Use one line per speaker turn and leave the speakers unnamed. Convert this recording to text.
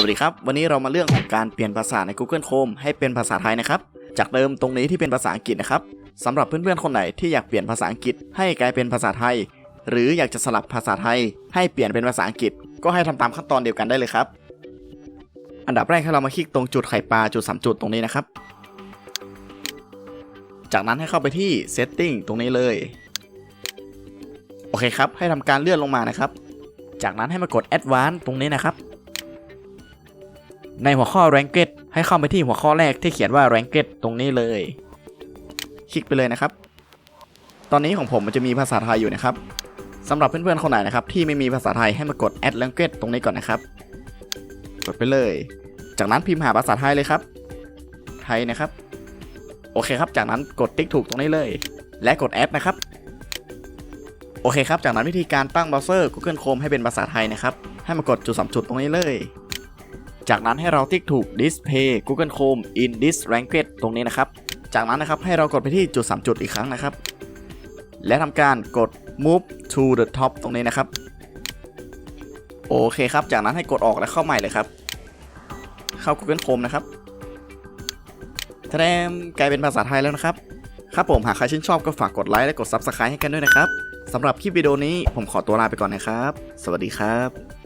สวัสดีครับ วันนี้เรามาเรื่องของการเปลี่ยนภาษาใน Google Chrome ให้เป็นภาษาไทยนะครับ จากเดิมตรงนี้ที่เป็นภาษาอังกฤษนะครับสำหรับเพื่อนๆคนไหนที่อยากเปลี่ยนภาษาอังกฤษให้กลายเป็นภาษาไทย หรืออยากจะสลับภาษาไทย ให้เปลี่ยนเป็นภาษาอังกฤษ ก็ให้ทำตามขั้นตอนเดียวกันได้เลยครับ อันดับแรกให้เรามาคลิกตรงจุดไข่ปลาจุดสามจุดตรงนี้นะครับ จากนั้นให้เข้าไปที่ setting ตรงนี้เลย โอเคครับ ให้ทำการเลื่อนลงมานะครับ จากนั้นให้มากด advance ตรงนี้นะครับ ในหัวข้อ ranked ให้เข้าไปที่หัวข้อแรกที่เขียนว่า ranked ตรงนี้เลย คลิกไปเลยนะครับ ตอนนี้ของผมมันจะมีภาษาไทยอยู่นะครับสำหรับเพื่อนๆคนไหนนะครับที่ไม่มีภาษาไทยให้มากด add language ตรงนี้ก่อนนะครับ กดไปเลย จากนั้นพิมพ์หาภาษาไทยเลยครับ ไทยนะครับ โอเคครับ จากนั้นกดติ๊กถูกตรงนี้เลย และกด add นะครับ โอเคครับ จากนั้นวิธีการตั้งเบราว์เซอร์ Google Chrome ให้เป็นภาษาไทยนะครับ ให้มากดจุดสามจุดตรงนี้เลย จากนั้นให้เราติ๊กถูก display Google Chrome in this language ตรงนี้นะครับ จากนั้นนะครับให้เรากดไปที่จุดสามจุดอีกครั้งนะครับ และทำการกด move to the top ตรงนี้นะครับ โอเคครับ จากนั้นให้กดออกและเข้าใหม่เลยครับ เข้า Google Chrome นะครับแสดงกลายเป็นภาษาไทยแล้วนะครับ ครับผมหากใครชื่นชอบก็ฝากกดไลค์และกด Subscribe ให้กันด้วยนะครับสำหรับคลิปวิดีโอนี้ผมขอตัวลาไปก่อนนะครับ สวัสดีครับ